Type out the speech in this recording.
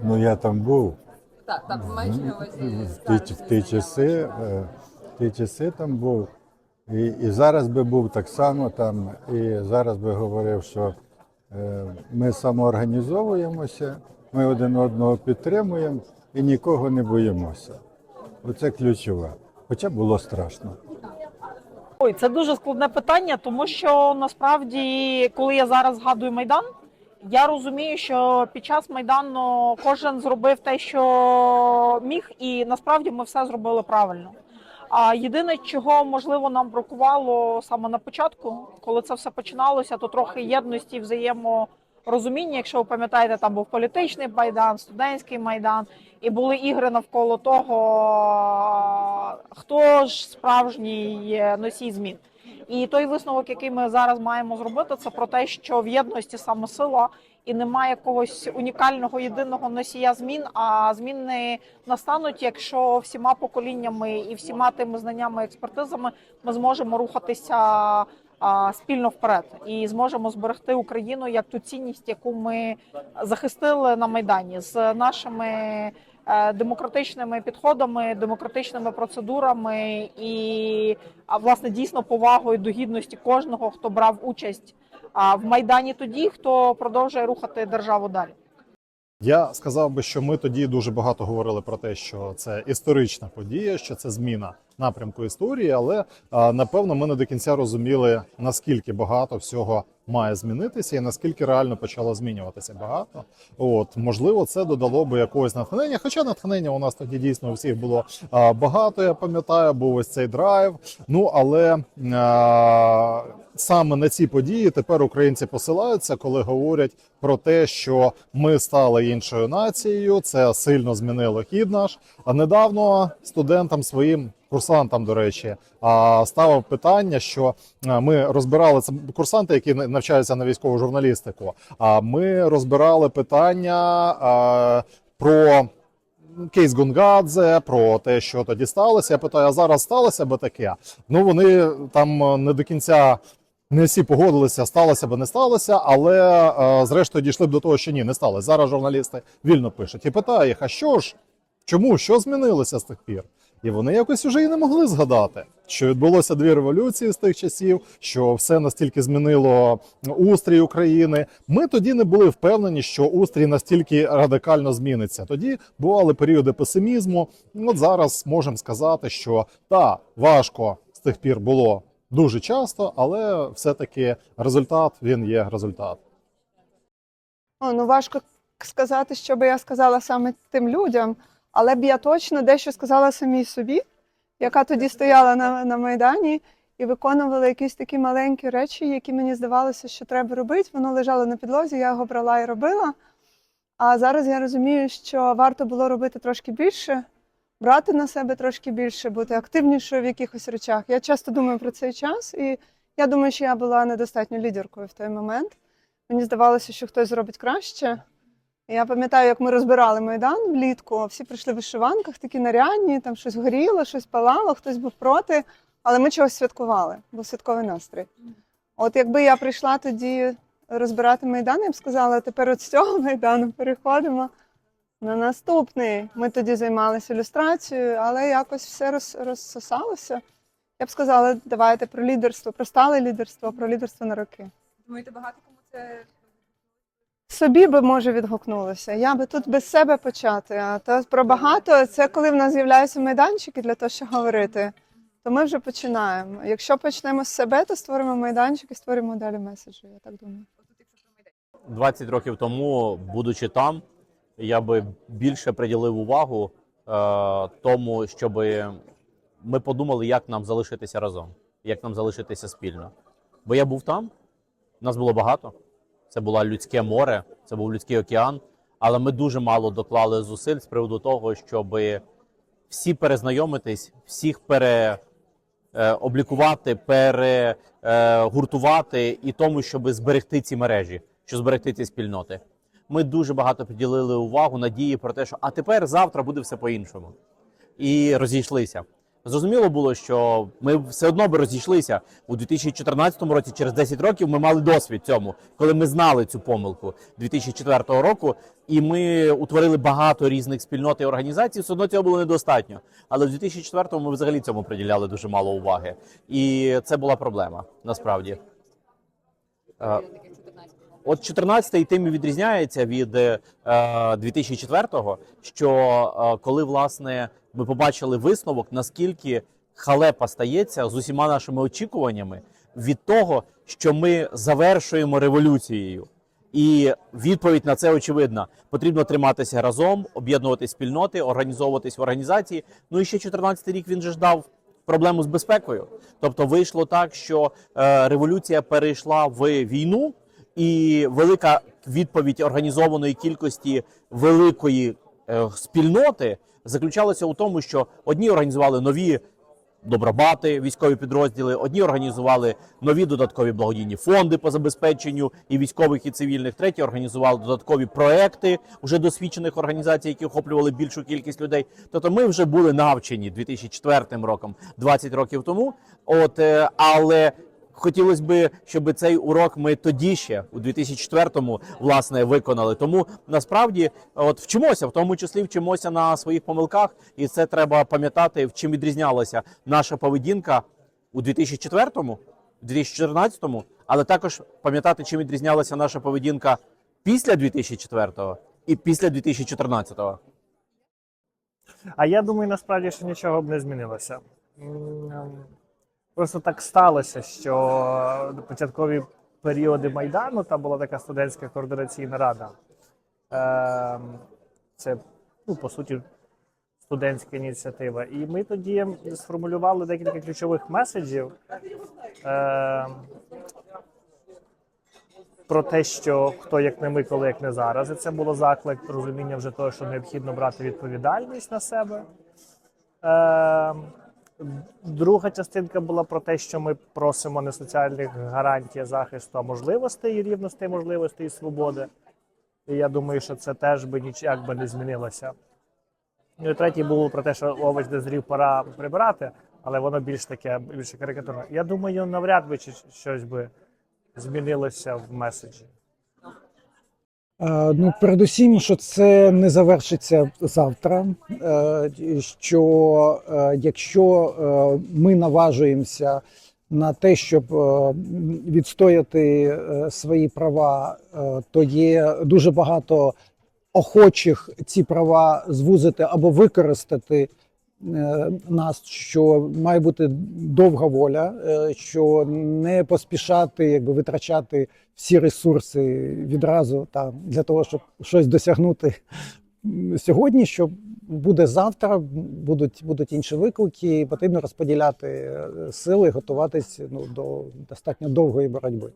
Ну я там був. Так, так, маючи на увазі В ті, в ті часи, е, в ті часи там був. І, і зараз би був так само там, і зараз би говорив, що е, ми самоорганізовуємося, ми один одного підтримуємо і нікого не боїмося. Оце ключове. Хоча було страшно. Ой, це дуже складне питання, тому що насправді, коли я зараз згадую майдан, я розумію, що під час майдану кожен зробив те, що міг, і насправді ми все зробили правильно. А єдине, чого можливо нам бракувало саме на початку, коли це все починалося, то трохи єдності, взаєморозуміння. Якщо ви пам'ятаєте, там був політичний майдан, студентський майдан, і були ігри навколо того, хто ж справжній носій змін. І той висновок, який ми зараз маємо зробити, це про те, що в єдності саме сила і немає якогось унікального єдиного носія змін. А зміни настануть, якщо всіма поколіннями і всіма тими знаннями, експертизами ми зможемо рухатися спільно вперед і зможемо зберегти Україну як ту цінність, яку ми захистили на майдані з нашими демократичними підходами, демократичними процедурами і власне дійсно повагою до гідності кожного, хто брав участь в майдані тоді, хто продовжує рухати державу далі. Я сказав би, що ми тоді дуже багато говорили про те, що це історична подія, що це зміна напрямку історії, але напевно ми не до кінця розуміли наскільки багато всього має змінитися і наскільки реально почало змінюватися багато. От можливо, це додало би якогось натхнення. Хоча натхнення у нас тоді дійсно у всіх було багато. Я пам'ятаю, був ось цей драйв. Ну але а, саме на ці події тепер українці посилаються, коли говорять про те, що ми стали іншою нацією. Це сильно змінило хід наш. А недавно студентам своїм. Курсантам, до речі, ставив питання, що ми розбирали це курсанти, які навчаються на військову журналістику. А ми розбирали питання про кейс Гонгадзе, про те, що тоді сталося. Я питаю, а зараз сталося би таке? Ну вони там не до кінця. Не всі погодилися, сталося би не сталося, але е, зрештою дійшли б до того, що ні, не сталося. Зараз журналісти вільно пишуть і питаю їх: а що ж, чому, що змінилося з тих пір? І вони якось уже і не могли згадати, що відбулося дві революції з тих часів, що все настільки змінило устрій України. Ми тоді не були впевнені, що устрій настільки радикально зміниться. Тоді бували періоди песимізму. От зараз можемо сказати, що та важко з тих пір було дуже часто, але все-таки результат він є результат. О, ну важко сказати, що би я сказала саме тим людям, але б я точно дещо сказала самій собі, яка тоді стояла на, на Майдані і виконувала якісь такі маленькі речі, які мені здавалося, що треба робити. Воно лежало на підлозі, я його брала і робила. А зараз я розумію, що варто було робити трошки більше, брати на себе трошки більше, бути активнішою в якихось речах. Я часто думаю про цей час, і я думаю, що я була недостатньо лідеркою в той момент. Мені здавалося, що хтось зробить краще. Я пам'ятаю, як ми розбирали майдан влітку. Всі прийшли в вишиванках, такі нарядні, там щось горіло, щось палало, хтось був проти, але ми чогось святкували, був святковий настрій. От якби я прийшла тоді розбирати майдан, я б сказала, тепер от з цього майдану переходимо на наступний. Ми тоді займалися ілюстрацією, але якось все роз, розсосалося. Я б сказала, давайте про лідерство, про стале лідерство, про лідерство на роки. думаєте, багато кому це Собі би може відгукнулося. Я би тут без себе почати. А то про багато це коли в нас з'являються майданчики для того, щоб говорити, то ми вже починаємо. Якщо почнемо з себе, то створимо майданчик і створимо далі меседжі. Я так думаю. 20 років тому, будучи там, я би більше приділив увагу е, тому, щоб ми подумали, як нам залишитися разом, як нам залишитися спільно. Бо я був там, нас було багато. Це було людське море, це був людський океан. Але ми дуже мало доклали зусиль з приводу того, щоб всі перезнайомитись, всіх пере, е, перегуртувати і тому, щоб зберегти ці мережі, щоб зберегти ці спільноти. Ми дуже багато приділили увагу, надії про те, що а тепер завтра буде все по-іншому. І розійшлися. Зрозуміло було, що ми все одно би розійшлися у 2014 році. Через 10 років ми мали досвід цьому, коли ми знали цю помилку 2004 року, і ми утворили багато різних спільнот і організацій. Все одно цього було недостатньо. Але в 2004 ми взагалі цьому приділяли дуже мало уваги, і це була проблема насправді. Е, От 14-й тим і відрізняється від е, 2004-го, що е, коли власне ми побачили висновок, наскільки халепа стається з усіма нашими очікуваннями від того, що ми завершуємо революцією. І відповідь на це очевидна: потрібно триматися разом, об'єднувати спільноти, організовуватись в організації. Ну і ще 14 рік він же ж дав проблему з безпекою. Тобто вийшло так, що е, революція перейшла в війну, і велика відповідь організованої кількості великої е, спільноти заключалася у тому, що одні організували нові добробати, військові підрозділи, одні організували нові додаткові благодійні фонди по забезпеченню і військових, і цивільних. Треті організували додаткові проекти уже досвідчених організацій, які охоплювали більшу кількість людей. Тобто, ми вже були навчені 2004 роком, 20 років тому. От е, але хотілося б, щоб цей урок ми тоді ще у 2004-му власне виконали. Тому насправді, от вчимося, в тому числі вчимося на своїх помилках, і це треба пам'ятати, в чим відрізнялася наша поведінка у 2004-му, у 2014-му, але також пам'ятати, чим відрізнялася наша поведінка після 2004-го і після 2014-го. А я думаю, насправді, що нічого б не змінилося. Просто так сталося, що початкові періоди Майдану там була така студентська координаційна рада. Ем, Це, ну, по суті, студентська ініціатива. І ми тоді сформулювали декілька ключових меседжів. Ем, Про те, що хто як не ми, коли як не зараз. І це було заклик розуміння вже того, що необхідно брати відповідальність на себе. Друга частинка була про те, що ми просимо не соціальних гарантій захисту, а можливостей і рівностей можливостей і свободи. І я думаю, що це теж би ніяк би не змінилося. Ну і третій був про те, що овоч де зрів пора прибирати, але воно більш таке більше карикатурне. Я думаю, навряд би щось би змінилося в меседжі. Е, Ну, передусім, що це не завершиться завтра. Е, Що е, якщо ми наважуємося на те, щоб відстояти свої права, то є дуже багато охочих ці права звузити або використати нас, що має бути довга воля, е, що не поспішати, якби витрачати всі ресурси відразу там для того, щоб щось досягнути сьогодні. Що буде завтра, будуть, будуть інші виклики, і потрібно розподіляти е, сили, готуватись ну, до достатньо довгої боротьби.